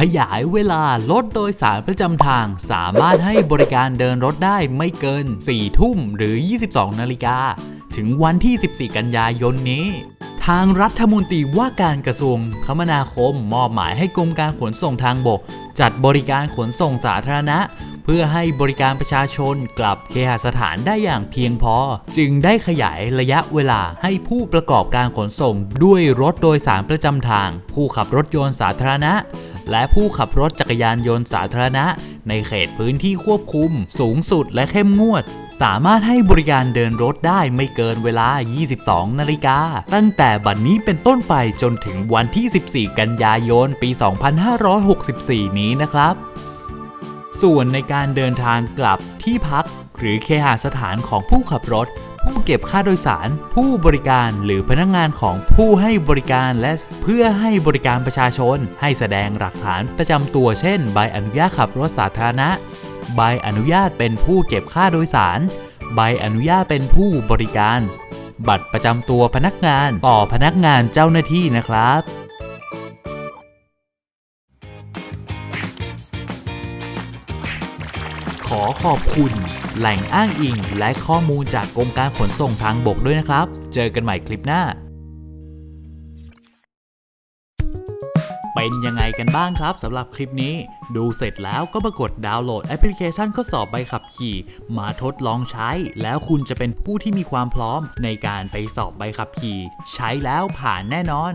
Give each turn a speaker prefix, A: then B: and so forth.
A: ขยายเวลารถโดยสารประจำทาง สามารถให้บริการเดินรถได้ไม่เกิน 4 ทุ่มหรือ 22 นาฬิกา ถึงวันที่ 14 กันยายนนี้ ทางรัฐมนตรีว่าการกระทรวงคมนาคมมอบหมายให้กรมการขนส่งทางบก จัดบริการขนส่งสาธารณะเพื่อให้บริการประชาชนกลับเคหสถานได้อย่างเพียงพอ จึงได้ขยายระยะเวลาให้ผู้ประกอบการขนส่งด้วยรถโดยสารประจำทาง ผู้ขับรถยนต์สาธารณะ และผู้ขับรถจักรยานยนต์สาธารณะ ในเขตพื้นที่ควบคุม สูงสุดและเข้มงวด สามารถให้บริการเดินรถได้ไม่เกินเวลา 22 นาฬิกา ตั้งแต่บัดนนี้เป็นต้นไปจนถึงวันที่ 14 กันยายน ปี 2564 นี้นะครับ ส่วนในการเดินทางกลับที่พักหรือเคหสถานของผู้ขับรถ ผู้เก็บค่าโดยสาร ผู้บริการหรือพนักงงานของผู้ให้บริการและเพื่อให้บริการประชาชน ให้แสดงหลักฐานประจำตัวเช่น ใบอนุญาตขับรถสาธารณะ ใบอนุญาตเป็นผู้เก็บค่าโดยสาร ใบอนุญาตเป็นผู้บริการ บัตรประจำตัวพนักงานต่อพนักงานเจ้าหน้าที่นะครับ ขอขอบคุณ แหล่งอ้างอิง และข้อมูลจากกรมการขนส่งทางบกด้วยนะครับ เจอกันใหม่คลิปหน้า เป็นยังไงกันบ้างครับสำหรับคลิปนี้ ดูเสร็จแล้วก็มากดดาวน์โหลดแอปพลิเคชันข้อสอบใบขับขี่ มาทดลองใช้ แล้วคุณจะเป็นผู้ที่มีความพร้อมในการไปสอบใบขับขี่ ใช้แล้วผ่านแน่นอน